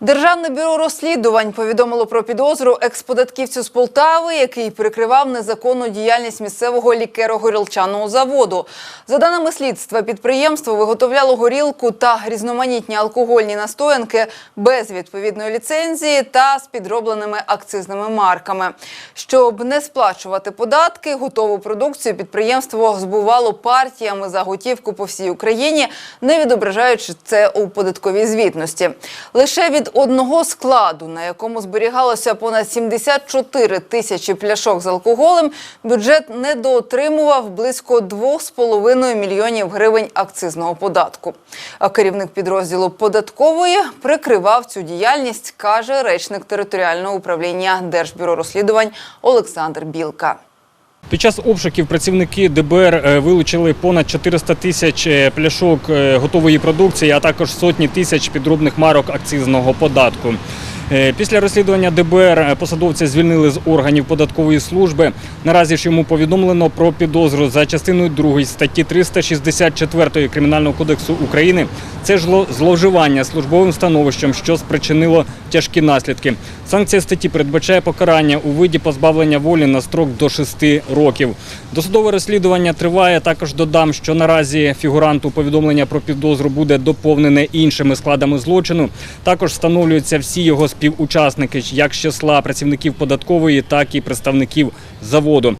Державне бюро розслідувань повідомило про підозру експодатківцю з Полтави, який прикривав незаконну діяльність місцевого лікеро-горілчаного заводу. За даними слідства, підприємство виготовляло горілку та різноманітні алкогольні настоянки без відповідної ліцензії та з підробленими акцизними марками. Щоб не сплачувати податки, готову продукцію підприємство збувало партіями за готівку по всій Україні, не відображаючи це у податковій звітності. Лише від одного складу, на якому зберігалося понад 74 тисячі пляшок з алкоголем, бюджет недоотримував близько 2,5 мільйонів гривень акцизного податку. А керівник підрозділу податкової прикривав цю діяльність, каже речник територіального управління Держбюро розслідувань Олександр Білка. Під час обшуків працівники ДБР е, вилучили понад 400 тисяч е, пляшок е, готової продукції, а також сотні тисяч підробних марок акцизного податку. Е, Після розслідування ДБР е, посадовця звільнили з органів податкової служби. Наразі ж йому повідомлено про підозру за частиною 2 статті 364 Кримінального кодексу України. Це ж зловживання службовим становищем, що спричинило тяжкі наслідки. Санкція статті передбачає покарання у виді позбавлення волі на строк до 6 років. Досудове розслідування триває. Також додам, що наразі фігуранту повідомлення про підозру буде доповнене іншими складами злочину. Також встановлюються всі його співучасники, як з числа працівників податкової, так і представників заводу.